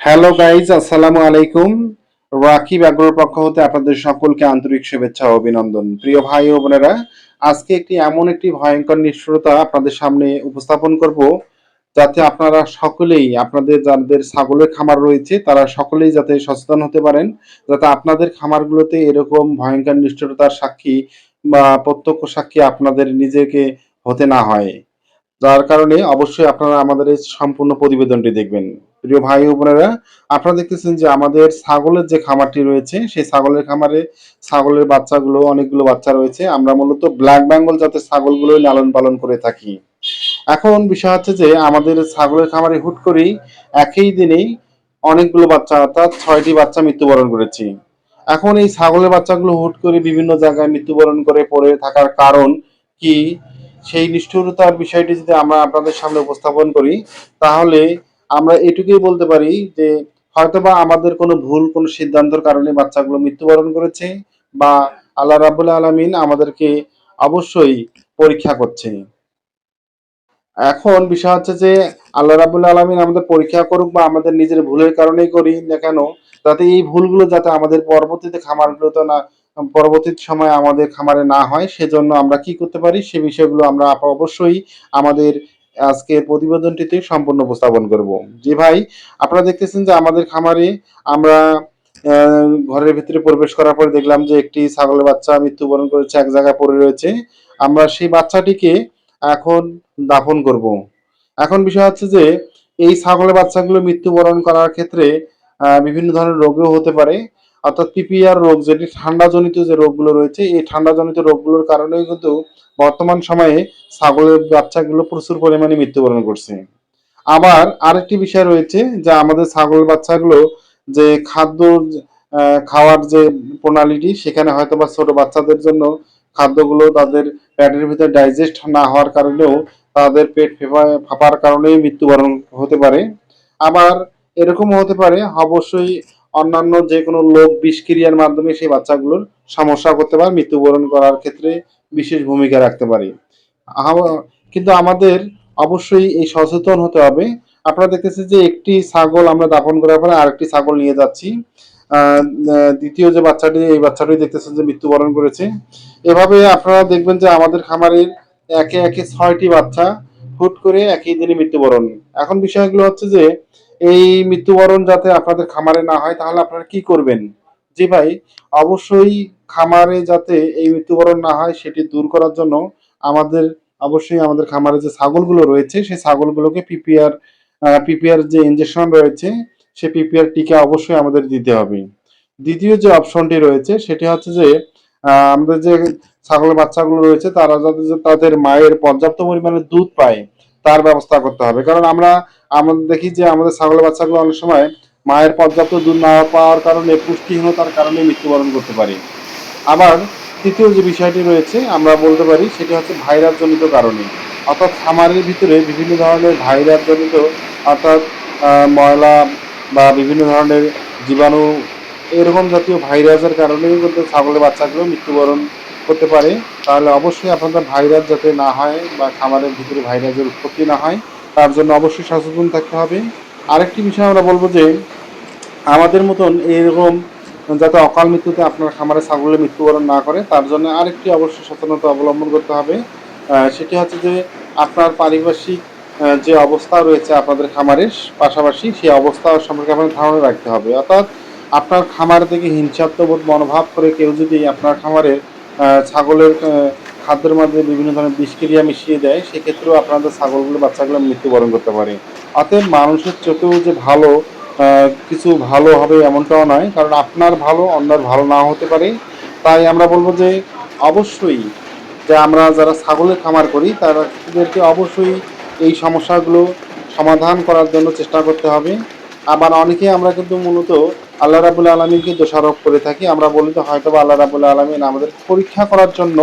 Hello guys আসসালামু আলাইকুম। রাকিব আগ্রহ পক্ষ হতে আপনাদের সকলকে আন্তরিক শুভেচ্ছা ও অভিনন্দন। প্রিয় ভাই ও বোনেরা, আজকে একটি এমন একটি ভয়ঙ্কর নিষ্ঠুরতা আপনাদের সামনে উপস্থাপন করব, যাতে আপনারা সকলেই, আপনাদের যাদের ছাগলের খামার রয়েছে, তারা সকলেই যাতে সচেতন হতে পারেন, যাতে আপনাদের খামারগুলোতে এরকম ভয়ঙ্কর নিষ্ঠুরতার সাক্ষী বা প্রত্যক্ষ সাক্ষী আপনাদের নিজেকে হতে না হয়। যার কারণে অবশ্যই আপনারা আমাদের এই সম্পূর্ণ প্রতিবেদনটি দেখবেন। প্রিয় ভাই ও বোনেরা, আপনারা দেখতেছেন যে আমাদের ছাগলের যে খামারটি রয়েছে, সেই ছাগলের খামারে ছাগলের বাচ্চাগুলো, অনেকগুলো বাচ্চা রয়েছে। আমরা মূলত ব্ল্যাক বেঙ্গল জাতের ছাগলগুলো লালন পালন করে থাকি। এখন বিষয় হচ্ছে যে আমাদের ছাগলের খামারে হুট করেই একই দিনেই অনেকগুলো বাচ্চা, অর্থাৎ ছয়টি বাচ্চা মৃত্যুবরণ করেছি। এখন এই ছাগলের বাচ্চাগুলো হুট করে বিভিন্ন জায়গায় মৃত্যুবরণ করে পড়ে থাকার কারণ কি? সেই নিষ্ঠুরতার বিষয়টি যদি আমরা আপনাদের সামনে উপস্থাপন করি, তাহলে আমরা এটুকুই বলতে পারি যে হয়তোবা আমাদের কোনো ভুল, কোনো সিদ্ধান্তর কারণে বাচ্চাগুলো মৃত্যুবরণ করেছে বা আল্লাহ রাবুল আলমিন আমাদেরকে অবশ্যই পরীক্ষা করছে। এখন বিষয় হচ্ছে যে আল্লাহ রাবুল আলমিন আমাদের পরীক্ষা করুক বা আমাদের নিজের ভুলের কারণেই করি না কেন যাতে এই ভুলগুলো যাতে আমাদের পরবর্তীতে খামারগুলোতে না, পরবর্তী সময় আমাদের খামারে না হয়, সেজন্য আমরা কি করতে পারি? সে বিষয়গুলো আমরা অবশ্যই আমাদের আজকের প্রতিবেদনটিতে সম্পূর্ণ উপস্থাপন করব। জি ভাই, আপনারা দেখতেছেন যে আমাদের খামারে আমরা ঘরের ভিতরে প্রবেশ করার পরে দেখলাম যে একটি ছাগলের বাচ্চা মৃত্যুবরণ করেছে, এক জায়গায় পড়ে রয়েছে। আমরা সেই বাচ্চাটিকে এখন দাফন করব। এখন বিষয় হচ্ছে যে, এই ছাগলের বাচ্চাগুলো মৃত্যুবরণ করার ক্ষেত্রে বিভিন্ন ধরনের রোগও হতে পারে। অর্থাৎ পিপিআর রোগ, যেটি ঠান্ডাজনিত যে রোগগুলো রয়েছে, এই ঠান্ডাজনিত রোগগুলোর কারণেই কিন্তু বর্তমান সময়ে ছাগলের বাচ্চাগুলো প্রচুর পরিমাণে মৃত্যুবরণ করছে। আবার আরেকটি বিষয় রয়েছে, যে আমাদের ছাগল বাচ্চাগুলো যে খাদ্য খাওয়ার যে প্রণালীটি, সেখানে হয়তো বা ছোট বাচ্চাদের জন্য খাদ্যগুলো তাদের পেটের ভিতরে ডাইজেস্ট না হওয়ার কারণেও তাদের পেট ফেপা- ফাঁপার কারণেই মৃত্যুবরণ হতে পারে। আবার এরকমও হতে পারে, অবশ্যই অন্যান্য যে কোনো লোক বিষক্রিয়ার মাধ্যমে সেই বাচ্চাগুলোর সমস্যা করতে পারে, মৃত্যুবরণ করার ক্ষেত্রে বিশেষ ভূমিকা রাখতে পারে। কিন্তু আমাদের অবশ্যই এই সচেতন হতে হবে। আপনারা দেখতেছেন যে একটি ছাগল আমরা দাপন করার পরে আরেকটি ছাগল নিয়ে যাচ্ছি। দ্বিতীয় যে বাচ্চাটি, এই বাচ্চাটি দেখতেছেন যে মৃত্যুবরণ করেছে। এভাবে আপনারা দেখবেন যে আমাদের খামারের একে একে ছয়টি বাচ্চা হুট করে একই দিনে মৃত্যুবরণ। এখন বিষয়গুলো হচ্ছে যে, এই মৃত্যুবরণ যাতে আপনাদের খামারে না হয়, তাহলে আপনারা কি করবেন? জি ভাই, অবশ্যই খামারে যাতে এই মৃত্যুবরণ না হয়, সেটি দূর করার জন্য আমাদের, অবশ্যই আমাদের খামারে যে ছাগলগুলো রয়েছে, সেই ছাগলগুলোকে পিপিআর পিপিআর যে ইনজেকশন রয়েছে সে পিপিআর টিকা অবশ্যই আমাদের দিতে হবে। দ্বিতীয় যে অপশনটি রয়েছে, সেটি হচ্ছে যে আমাদের যে ছাগলের বাচ্চাগুলো রয়েছে, তারা যাতে তাদের মায়ের পর্যাপ্ত পরিমাণে দুধ পায়, তার ব্যবস্থা করতে হবে। কারণ আমরা আমরা দেখি যে আমাদের ছাগলের বাচ্চাগুলো অনেক সময় মায়ের পর্যাপ্ত দুধ না পাওয়ার কারণে পুষ্টিহীনতার কারণে মৃত্যুবরণ করতে পারে। আবার তৃতীয় যে বিষয়টি রয়েছে, আমরা বলতে পারি সেটি হচ্ছে ভাইরাস জনিত কারণে। অর্থাৎ খামারের ভিতরে বিভিন্ন ধরনের ভাইরাস জনিত অর্থাৎ ময়লা বা বিভিন্ন ধরনের জীবাণু, এরকম জাতীয় ভাইরাসের কারণেও কিন্তু ছাগলের বাচ্চাগুলো মৃত্যুবরণ করতে পারে। তাহলে অবশ্যই আপনাদের ভাইরাস যাতে না হয় বা খামারের ভিতরে ভাইরাসের উৎপত্তি না হয়, তার জন্য অবশ্যই সচেতন থাকতে হবে। আরেকটি বিষয় আমরা বলব যে, আমাদের মতন এরকম যাতে অকাল মৃত্যুতে আপনার খামারে ছাগলের মৃত্যুবরণ না করে, তার জন্য আরেকটি অবশ্যই সচেতনতা অবলম্বন করতে হবে। সেটি হচ্ছে যে, আপনার পারিপার্শ্বিক যে অবস্থা রয়েছে আপনাদের খামারের পাশাপাশি, সেই অবস্থা সম্পর্কে আপনার ধারণা রাখতে হবে। অর্থাৎ আপনার খামার থেকে হিংসাত্মবোধ মনোভাব করে কেউ যদি আপনার খামারের ছাগলের খাদ্যের মধ্যে বিভিন্ন ধরনের বিষক্রিয়া মিশিয়ে দেয়, সেক্ষেত্রেও আপনাদের ছাগলগুলো, বাচ্চাগুলো মৃত্যুবরণ করতে পারে। অতএব মানুষের চোখেও যে ভালো কিছু ভালো হবে এমনটাও নয়, কারণ আপনার ভালো, অন্যের ভালো না হতে পারে। তাই আমরা বলব যে, অবশ্যই যে আমরা যারা ছাগলের খামার করি তাদেরকে অবশ্যই এই সমস্যাগুলো সমাধান করার জন্য চেষ্টা করতে হবে। আবার অনেকে আমরা কিন্তু মূলত আল্লাহ রাবুল আলমীকে দোষারোপ করে থাকি। আমরা বলি তো হয়তো আল্লাহ রাবুল আলমিন আমাদের পরীক্ষা করার জন্য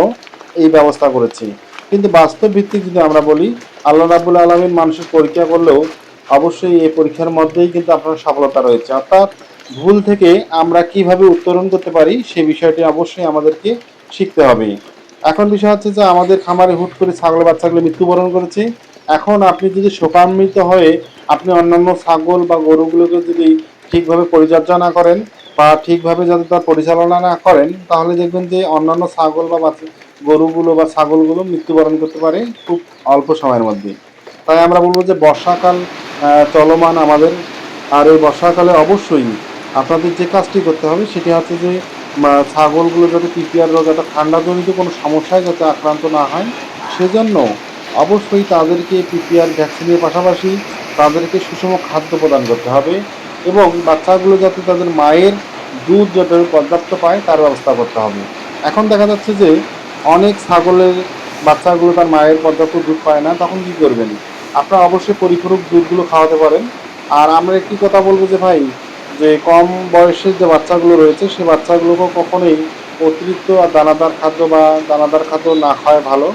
এই ব্যবস্থা করেছি। কিন্তু বাস্তব ভিত্তিক যদি আমরা বলি, আল্লাহ রাবুল আলমিন মানুষের পরীক্ষা করলেও অবশ্যই এই পরীক্ষার মধ্যেই কিন্তু আপনার সফলতা রয়েছে। অর্থাৎ ভুল থেকে আমরা কীভাবে উত্তরণ করতে পারি, সে বিষয়টি অবশ্যই আমাদেরকে শিখতে হবে। এখন বিষয় হচ্ছে যে আমাদের খামারে হুট করে ছাগল বাচ্চাগুলো মৃত্যুবরণ করেছে। এখন আপনি যদি শোকান্বিত হয়ে আপনি অন্যান্য ছাগল বা গরুগুলোকে যদি ঠিকভাবে পরিচর্যা না করেন বা ঠিকভাবে যদি তার পরিচালনা না করেন, তাহলে দেখবেন যে অন্যান্য ছাগল বা গরুগুলো বা ছাগলগুলো মৃত্যুবরণ করতে পারে খুব অল্প সময়ের মধ্যে। তাই আমরা বলব যে বর্ষাকাল চলমান আমাদের। আর এই বর্ষাকালে অবশ্যই আপনাদের যে কাজটি করতে হবে সেটি হচ্ছে যে ছাগলগুলো যাতে পিপিআর রোগ একটা ঠান্ডাজনিত কোনো সমস্যায় যাতে আক্রান্ত না হয়, সেজন্য অবশ্যই তাদেরকে পিপিআর ভ্যাকসিনের পাশাপাশি তাদেরকে সুষম খাদ্য প্রদান করতে হবে এবং বাচ্চাগুলো যাতে তাদের মায়ের দুধ যাতে পর্যাপ্ত পায়, তার ব্যবস্থা করতে হবে। এখন দেখা যাচ্ছে যে অনেক ছাগলের বাচ্চাগুলো তার মায়ের পর্যাপ্ত দুধ পায় না, তখন কি করবেন? আপনারা অবশ্যই পরিপূরক দুধগুলো খাওয়াতে পারেন। আর আমরা একটি কথা বলব যে ভাই, যে কম বয়সের যে বাচ্চাগুলো রয়েছে সেই বাচ্চাগুলোকে কখনোই অতিরিক্ত আর দানাদার খাদ্য বা দানাদার খাদ্য না খাওয়াই ভালো।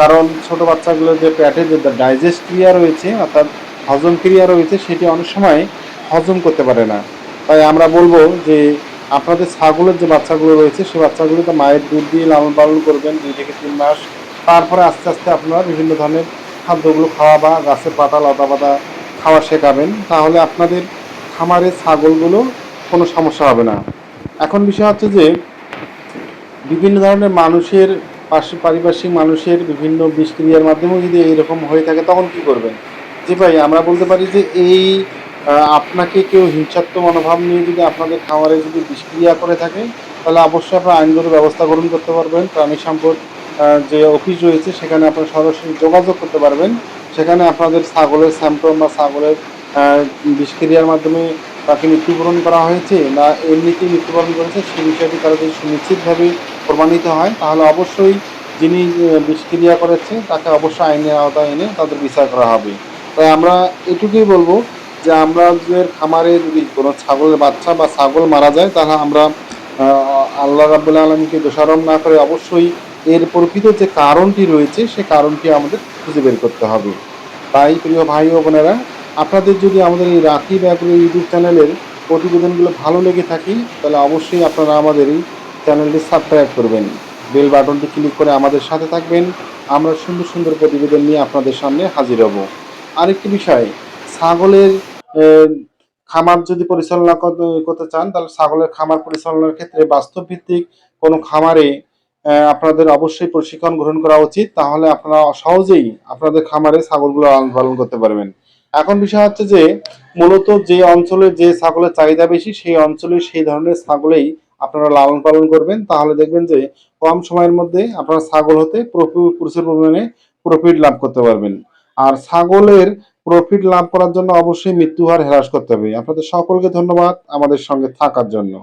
কারণ ছোট বাচ্চাগুলোর যে পেটে যে ডাইজেস্ট ক্রিয়া রয়েছে অর্থাৎ হজম ক্রিয়া রয়েছে, সেটি অনেক সময় হজম করতে পারে না। তাই আমরা বলব যে আপনাদের ছাগলের যে বাচ্চাগুলো রয়েছে সেই বাচ্চাগুলোকে মায়ের দুধ দিয়ে লালন পালন করবেন দুই থেকে তিন মাস। তারপরে আস্তে আস্তে আপনারা বিভিন্ন ধরনের খাদ্যগুলো খাওয়া বা গাছের পাতা, লতা পাতা খাওয়া শেখাবেন। তাহলে আপনাদের খামারের ছাগলগুলো কোনো সমস্যা হবে না। এখন বিষয় হচ্ছে যে, বিভিন্ন ধরনের মানুষের পারিপার্শ্বিক মানুষের বিভিন্ন বিষক্রিয়ার মাধ্যমেও যদি এইরকম হয়ে থাকে, তখন কি করবেন? জি ভাই, আমরা বলতে পারি যে এই আপনাকে কেউ হিংসাত্মক মনোভাব নিয়ে যদি আপনাদের খামারে যদি বিষক্রিয়া করে থাকে, তাহলে অবশ্যই আপনার আইনগত ব্যবস্থা গ্রহণ করতে পারবেন। প্রাণী সম্পদ যে অফিস রয়েছে, সেখানে আপনারা সরাসরি যোগাযোগ করতে পারবেন। সেখানে আপনাদের ছাগলের স্যাম্পল বা ছাগলের বিষক্রিয়ার মাধ্যমে তাকে মৃত্যুবরণ করা হয়েছে, না এমনিতেই মৃত্যুবরণ করেছে সেই বিষয়টি তারা যদি সুনিশ্চিতভাবে প্রমাণিত হয়, তাহলে অবশ্যই যিনি বিষক্রিয়া করেছে তাকে অবশ্যই আইনের আওতায় এনে তাদের বিচার করা হবে। তাই আমরা এটুকুই বলব যে আমাদের খামারে যদি কোনো ছাগলের বাচ্চা বা ছাগল মারা যায়, তাহলে আমরা আল্লাহ রাবুল আলমকে দোষারোপ না করে অবশ্যই এর প্রকৃত যে কারণটি রয়েছে, সে কারণটি আমাদের খুঁজে বের করতে হবে। তাই প্রিয় ভাই ও বোনেরা, আপনাদের যদি আমাদের এই রাখি ব্যাগুলো ইউটিউব চ্যানেলের প্রতিবেদনগুলো ভালো লেগে থাকে, তাহলে অবশ্যই আপনারা আমাদের এই চ্যানেলটি সাবস্ক্রাইব করবেন। বেল বাটনটি ক্লিক করে আমাদের সাথে থাকবেন। আমরা সুন্দর সুন্দর প্রতিবেদন নিয়ে আপনাদের সামনে হাজির হব। আরেকটি বিষয়, ছাগলের খামার যদি পরিচালনা করতে চান, তাহলে ছাগলের খামার পরিচালনার ক্ষেত্রে বাস্তব ভিত্তিক কোনো খামারে আপনাদের অবশ্যই প্রশিক্ষণ গ্রহণ করা উচিত। তাহলে আপনারা সহজেই আপনাদের খামারে ছাগলগুলো লালন পালন করতে পারবেন। এখন বিষয় হচ্ছে যে, মূলত যে অঞ্চলে যে ছাগলের চাহিদা বেশি, সেই অঞ্চলে সেই ধরনের ছাগলেই আপনারা লালন পালন করবেন, তাহলে দেখবেন যে কম সময়ের মধ্যে আপনারা ছাগল হতে প্রচুর পরিমাণে প্রফিট লাভ করতে পারবেন। আর ছাগলের প্রফিট লাভ করার জন্য অবশ্যই মৃত্যু হার হ্রাস করতে হবে। আপনাদের সকলকে ধন্যবাদ আমাদের সঙ্গে থাকার জন্য।